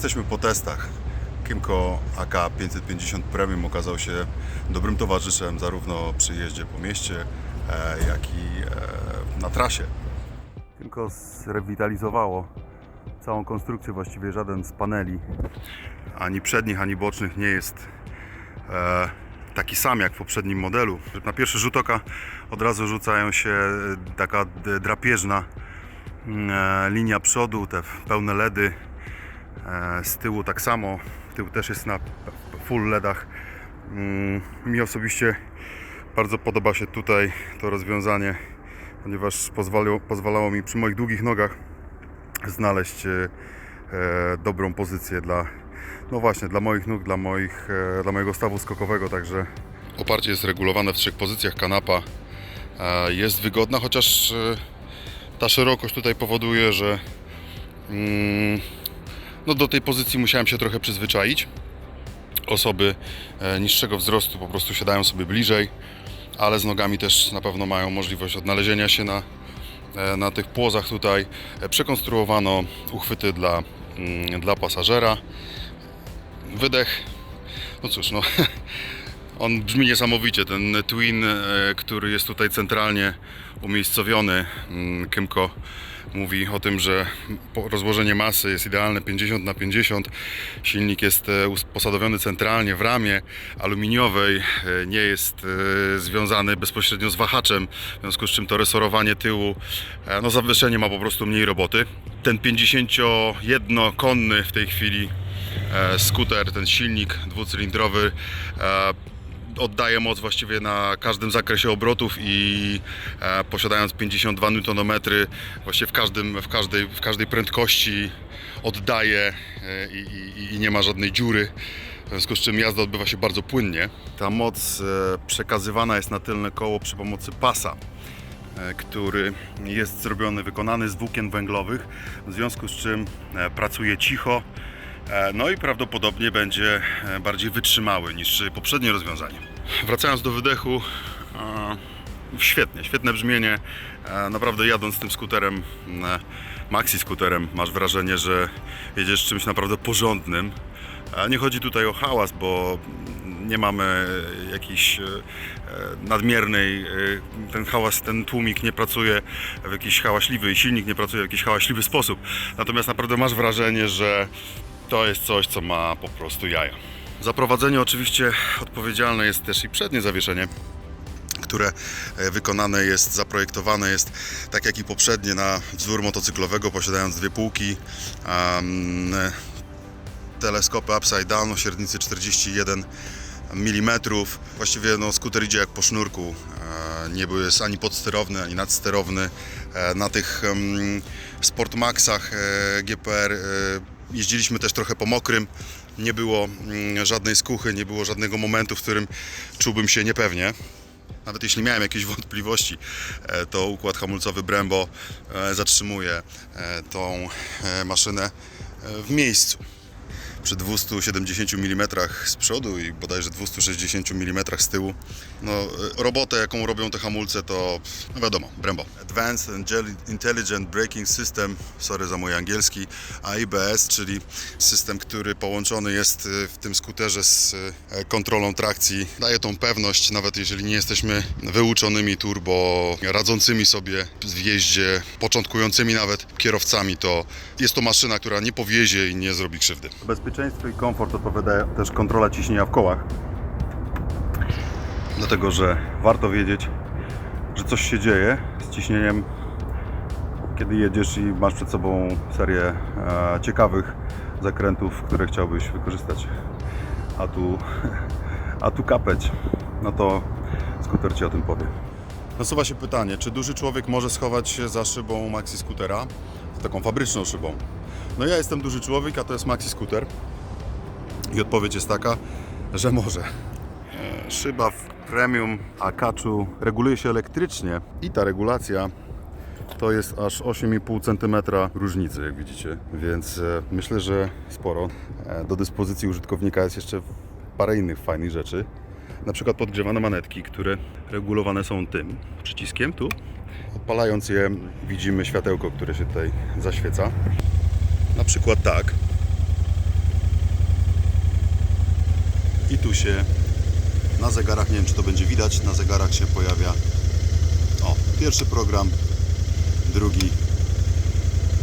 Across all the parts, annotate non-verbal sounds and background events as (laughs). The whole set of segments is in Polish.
Jesteśmy po testach. Kimco AK 550 Premium okazał się dobrym towarzyszem zarówno przy jeździe po mieście, e, jak i e, na trasie. Kimco zrewitalizowało całą konstrukcję, właściwie żaden z paneli, ani przednich, ani bocznych nie jest e, taki sam jak w poprzednim modelu. Na pierwszy rzut oka od razu rzucają się taka drapieżna e, linia przodu, te pełne LEDy. E, Z tyłu tak samo. Tył też jest na full LEDach. Mm, Mi osobiście bardzo podoba się tutaj to rozwiązanie, ponieważ pozwalało, pozwalało mi przy moich długich nogach znaleźć e, dobrą pozycję dla, no właśnie, dla moich nóg, dla, moich, e, dla mojego stawu skokowego, także oparcie jest regulowane w trzech pozycjach, kanapa jest wygodna, chociaż ta szerokość tutaj powoduje, że mm, no do tej pozycji musiałem się trochę przyzwyczaić. Osoby e, niższego wzrostu po prostu siadają sobie bliżej, ale z nogami też na pewno mają możliwość odnalezienia się na, e, na tych płozach tutaj. E, Przekonstruowano uchwyty dla, mm, dla pasażera. Wydech, no cóż, no (laughs) on brzmi niesamowicie. Ten Twin, który jest tutaj centralnie umiejscowiony, mm, Kymko mówi o tym, że rozłożenie masy jest idealne 50 na 50. Silnik jest e, posadowiony centralnie w ramie aluminiowej, e, nie jest e, związany bezpośrednio z wahaczem, w związku z czym to resorowanie tyłu, no zawieszenie ma po prostu mniej roboty. Ten 51-konny w tej chwili skuter, ten silnik dwucylindrowy oddaje moc właściwie na każdym zakresie obrotów i e, posiadając 52 Nm właściwie w, każdym, w, każdej, w każdej prędkości oddaje e, i, i, i nie ma żadnej dziury. W związku z czym jazda odbywa się bardzo płynnie. Ta moc e, przekazywana jest na tylne koło przy pomocy pasa e, który jest zrobiony, wykonany z włókien węglowych, w związku z czym pracuje cicho, no i prawdopodobnie będzie e, bardziej wytrzymały niż poprzednie rozwiązanie. Wracając do wydechu, e, świetnie, świetne brzmienie. E, Naprawdę jadąc tym skuterem, e, maxi skuterem, masz wrażenie, że jedziesz czymś naprawdę porządnym. Nie chodzi tutaj o hałas, bo nie mamy jakiejś e, e, nadmiernej, e, ten hałas, ten tłumik nie pracuje w jakiś hałaśliwy, silnik nie pracuje w jakiś hałaśliwy sposób. Natomiast naprawdę masz wrażenie, że to jest coś, co ma po prostu jaja. Za prowadzenie oczywiście odpowiedzialne jest też i przednie zawieszenie które e, wykonane jest, zaprojektowane jest tak jak i poprzednie na wzór motocyklowego, posiadając dwie półki, um, teleskopy upside down o średnicy 41 mm. Właściwie no, skuter idzie jak po sznurku. E, Nie był jest ani podsterowny, ani nadsterowny. Na tych Sportmaxach GPR jeździliśmy też trochę po mokrym. Nie było mm, żadnej skuchy, nie było żadnego momentu, w którym czułbym się niepewnie. Nawet jeśli miałem jakieś (laughs) wątpliwości, e, to układ hamulcowy Brembo e, zatrzymuje e, tą maszynę w miejscu. Przy 270 mm z przodu i bodajże 260 mm z tyłu. No, e, robotę, jaką robią te hamulce, to no wiadomo, Brembo. Advanced Intelligent Braking System, sorry za mój angielski, AIBS, czyli system, który połączony jest e, w tym skuterze z e, kontrolą trakcji. Daje tą pewność, nawet jeżeli nie jesteśmy wyuczonymi turbo, radzącymi sobie w jeździe, początkującymi nawet kierowcami, to jest to maszyna, która nie powiezie i nie zrobi krzywdy. Bezpieczeństwo i komfort odpowiada też kontrola ciśnienia w kołach. Dlatego, że warto wiedzieć, że coś się dzieje z ciśnieniem, kiedy jedziesz i masz przed sobą serię e, ciekawych zakrętów, które chciałbyś wykorzystać. A tu, (laughs) a tu kapeć. No to skuter Ci o tym powie. Nasuwa się pytanie, czy duży człowiek może schować się za szybą maxi skutera? Z taką fabryczną szybą. No ja jestem duży człowiek, a to jest maxi skuter. I odpowiedź jest taka, że może. Szyba w premium Akaczu reguluje się elektrycznie i ta regulacja to jest aż 8,5 cm różnicy, jak widzicie, więc e, myślę, że sporo. E, Do dyspozycji użytkownika jest jeszcze parę innych fajnych rzeczy. Na przykład podgrzewane manetki, które regulowane są tym przyciskiem tu. Odpalając je widzimy światełko, które się tutaj zaświeca. Na przykład tak. I tu się na zegarach, nie wiem czy to będzie widać, na zegarach się pojawia o, pierwszy program, drugi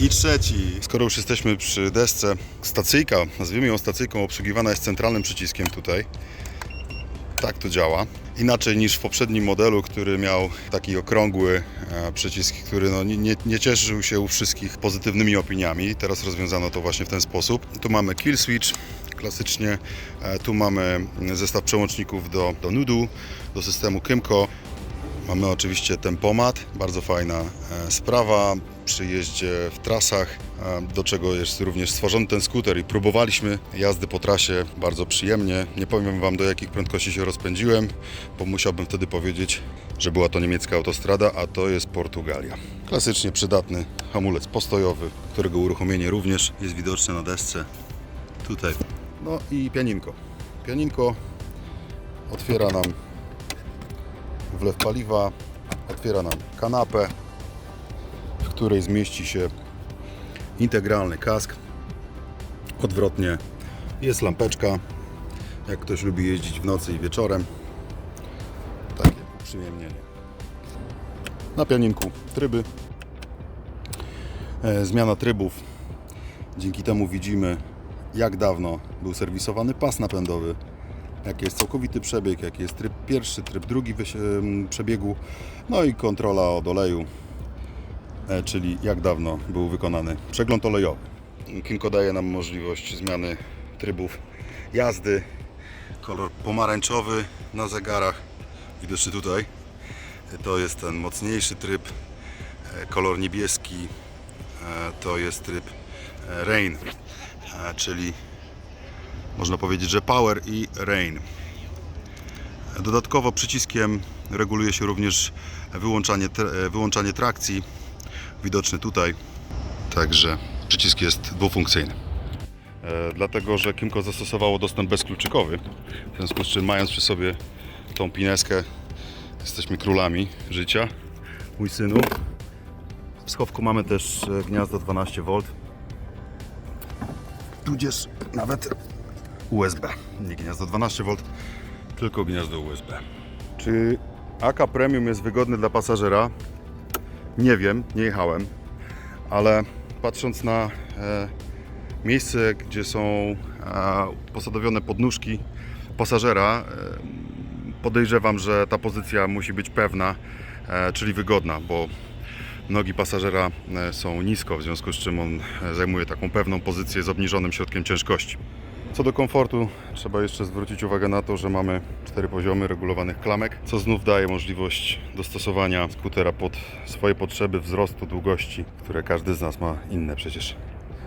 i trzeci. Skoro już jesteśmy przy desce, stacyjka, nazwijmy ją stacyjką, obsługiwana jest centralnym przyciskiem tutaj. Tak to działa. Inaczej niż w poprzednim modelu, który miał taki okrągły e, przycisk, który no, nie, nie, cieszył się u wszystkich pozytywnymi opiniami. Teraz rozwiązano to właśnie w ten sposób. Tu mamy kill switch, klasycznie. E, Tu mamy zestaw przełączników do, do nudu, do systemu Kymco. Mamy oczywiście tempomat, bardzo fajna e, sprawa przy jeździe w trasach, do czego jest również stworzony ten skuter i próbowaliśmy jazdy po trasie bardzo przyjemnie. Nie powiem Wam do jakich prędkości się rozpędziłem, bo musiałbym wtedy powiedzieć, że była to niemiecka autostrada, a to jest Portugalia. Klasycznie przydatny hamulec postojowy, którego uruchomienie również jest widoczne na desce. Tutaj. No i pianinko. Pianinko otwiera nam wlew paliwa, otwiera nam kanapę, której zmieści się integralny kask. Odwrotnie jest lampeczka, jak ktoś lubi jeździć w nocy i wieczorem. Takie przyjemnienie. Na pianinku tryby. E, Zmiana trybów. Dzięki temu widzimy, jak dawno był serwisowany pas napędowy, jaki jest całkowity przebieg, jaki jest tryb pierwszy, tryb drugi przebiegu, no i kontrola od oleju, czyli jak dawno był wykonany przegląd olejowy. Kinko daje nam możliwość zmiany trybów jazdy. Kolor pomarańczowy na zegarach, widoczny tutaj. To jest ten mocniejszy tryb. E, Kolor niebieski e, to jest tryb e, Rain, e, czyli można powiedzieć, że Power i Rain. Dodatkowo przyciskiem reguluje się również wyłączanie, wyłączanie trakcji, widoczny tutaj. Także przycisk jest dwufunkcyjny. E, dlatego, że Kimco zastosowało dostęp bezkluczykowy, w związku z czym mając przy sobie tą pineskę, jesteśmy królami życia. Mój synu. W schowku mamy też e, gniazdo 12V, tudzież nawet USB. Nie gniazdo 12V, tylko gniazdo USB. Czy AK Premium jest wygodny dla pasażera? Nie wiem, nie jechałem, ale patrząc na e, miejsce, gdzie są e, posadowione podnóżki pasażera, e, podejrzewam, że ta pozycja musi być pewna, e, czyli wygodna, bo nogi pasażera e, są nisko, w związku z czym on e, zajmuje taką pewną pozycję z obniżonym środkiem ciężkości. Co do komfortu, trzeba jeszcze zwrócić uwagę na to, że mamy cztery poziomy regulowanych klamek, co znów daje możliwość dostosowania skutera pod swoje potrzeby wzrostu, długości, które każdy z nas ma inne przecież.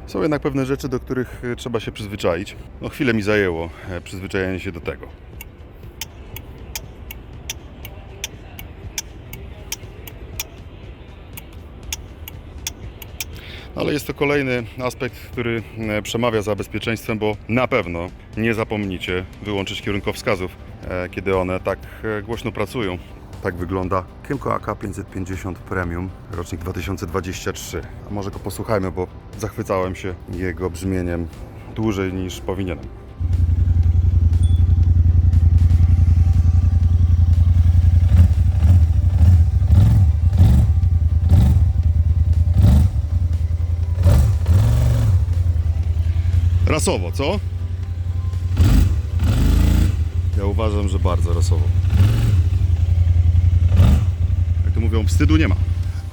Są jednak pewne rzeczy, do których e, trzeba się przyzwyczaić. No chwilę mi zajęło e, przyzwyczajenie się do tego. Ale jest to kolejny aspekt, który e, przemawia za bezpieczeństwem, bo na pewno nie zapomnijcie wyłączyć kierunkowskazów, e, kiedy one tak e, głośno pracują. Tak wygląda Kymco AK 550 Premium, rocznik 2023. A może go posłuchajmy, bo zachwycałem się jego brzmieniem dłużej niż powinienem. Rasowo, co? Ja uważam, że bardzo rasowo. Jak to mówią, wstydu nie ma.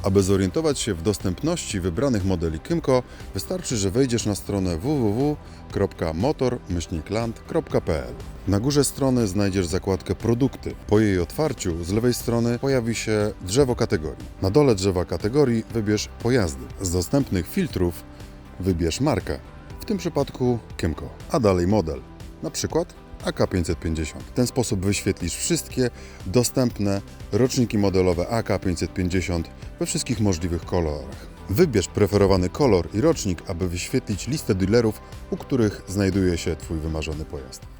Aby zorientować się w dostępności wybranych modeli Kymco, wystarczy, że wejdziesz na stronę www.motor-land.pl. Na górze strony znajdziesz zakładkę Produkty. Po jej otwarciu z lewej strony pojawi się drzewo kategorii. Na dole drzewa kategorii wybierz pojazdy. Z dostępnych filtrów wybierz markę, tym przypadku Kymco, a dalej model, na przykład AK550. W ten sposób wyświetlisz wszystkie dostępne roczniki modelowe AK550 we wszystkich możliwych kolorach. Wybierz preferowany kolor i rocznik, aby wyświetlić listę dealerów, u których znajduje się Twój wymarzony pojazd.